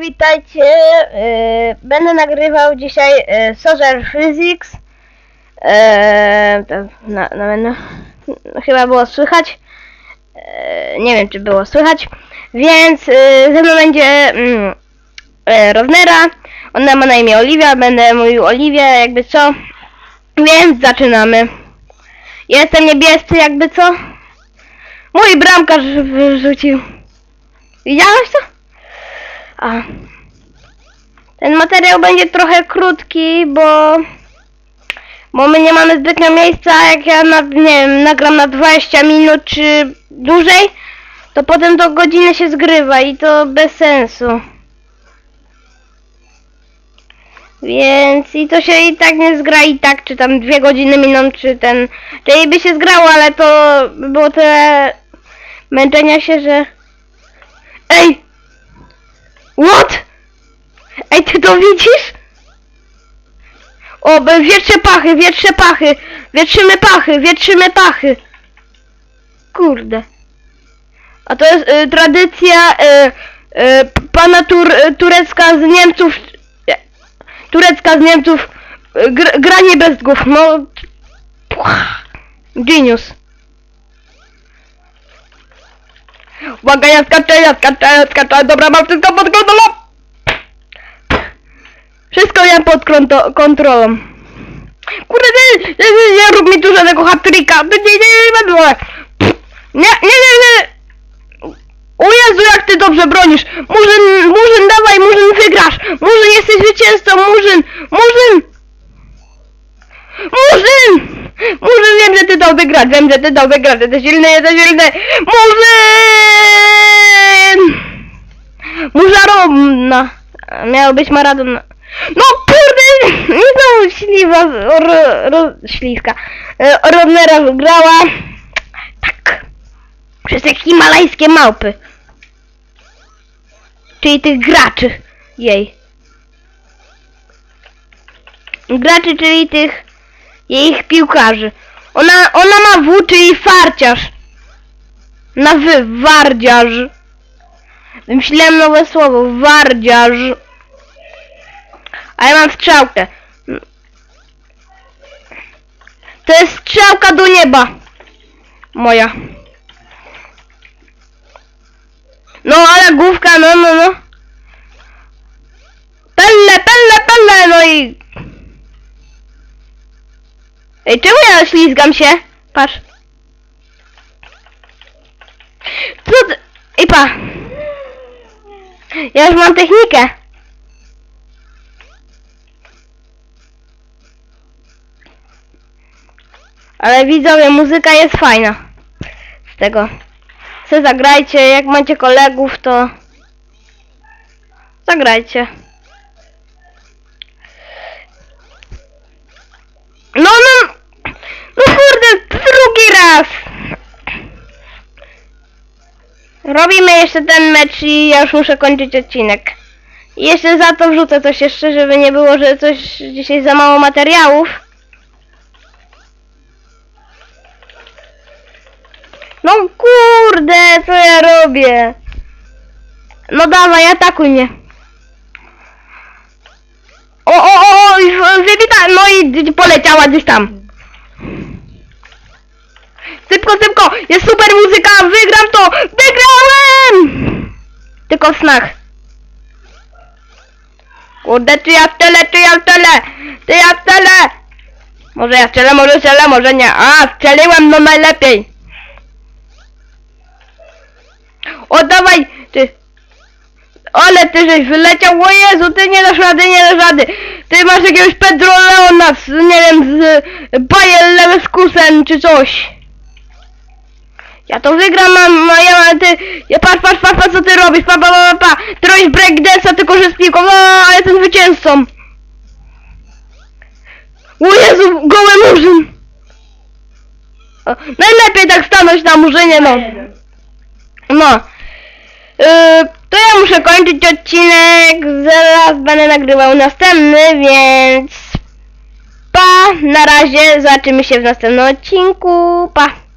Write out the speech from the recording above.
Witajcie. Yy, będę nagrywał dzisiaj yy, Social Physics. To na, na, na, chyba było słychać. Nie wiem, czy było słychać. Więc ze mną będzie mm, Rownera. Ona ma na imię Oliwia. Będę mówił Oliwia, jakby co. Więc zaczynamy. Jestem niebiescy, jakby co. Mój bramkarz wrzucił. Widziałeś to? A. Ten materiał będzie trochę krótki, bo... Bo my nie mamy zbytnio miejsca, jak ja na, nie wiem, nagram na 20 minut czy dłużej, to potem to godziny się zgrywa i to bez sensu. Więc i to się i tak nie zgra i tak, czy tam dwie godziny miną, czy ten... Czyli by się zgrało, ale to by było tyle męczenia się, że... Ej! What? Ej, ty to widzisz? O, wietrze pachy, wietrze pachy, wietrzymy pachy, wietrzymy pachy. Kurde. A to jest y, tradycja y, y, pana tur, y, turecka z Niemców. Nie, turecka z Niemców. Y, gr, granie bez głów, no. Puch. Genius. Uwaga, ja skaczę, ja skaczę, ja skaczę. Dobra, mam wszystko pod kontrolą. Wszystko ja pod kontrolą. Kurde, nie, nie, nie, nie rób mi tu żadnego hat-tricka. Nie, nie, nie, nie, nie, nie, nie, nie. O Jezu, jak ty dobrze bronisz! Murzyn, Murzyn, dawaj, Murzyn, wygrasz! Murzyn, jesteś zwycięzcą, Murzyn! Murzyn! Murzyn! Murzyn, wiem, że ty dał wygrać, wiem, że ty dał wygrać, jesteś silny, jesteś silny! Murzyn! Mużarowna! Miało być Maradona. No kurde! Nie znowu śliwa, ro, ro, śliwka. E, Rodnera wygrała. Tak. Przez te himalajskie małpy. Czyli tych graczy. Jej. Graczy, czyli tych jej piłkarzy. Ona, ona ma W, czyli farciarz. Na wy, wardziarz. Wymyśliłem nowe słowo, wardziarz. A ja mam strzałkę. To jest strzałka do nieba. Moja. No, ale główka, no, no, no. Pelle, pelle, pelle, no i... Ej, czemu ja ślizgam się? Patrz. Co ty? Ej, pa. Ja już mam technikę. Ale widzowie, muzyka jest fajna. Z tego. Se zagrajcie, jak macie kolegów, to... Zagrajcie. No, Robimy jeszcze ten mecz i ja już muszę kończyć odcinek. Jeszcze za to wrzucę coś jeszcze, żeby nie było, że coś dzisiaj za mało materiałów. No kurde, co ja robię? No dawaj, atakuj mnie. O, o, o, o, wybita, no i poleciała gdzieś tam. Szybko, szybko, jest super muzyka, wygram to! Tylko w snach. Kurde, czy ja strzelę, czy ja strzelę, czy ja strzelę? Może ja strzelę, może strzelę, może nie. A, strzeliłem, no najlepiej. O, dawaj, ty. Ale ty żeś wyleciał, o Jezu, ty nie dasz rady, nie dasz rady. Ty masz jakiegoś Pedro Leona, z, nie wiem, z Bayer Leverkusen czy coś. Ja to wygram, mam, no ja mam, ty, ja patrz, patrz, patrz, patrz, co ty robisz, pa, pa, pa, pa, pa. Ty robisz breakdance'a tylko, że z piłką, no, a jestem zwycięzcą. O Jezu, goły murzyn. Najlepiej tak stanąć na murzynie, no. No. Yy, to ja muszę kończyć odcinek. Zaraz będę nagrywał następny, więc. Pa! Na razie zobaczymy się w następnym odcinku. Pa!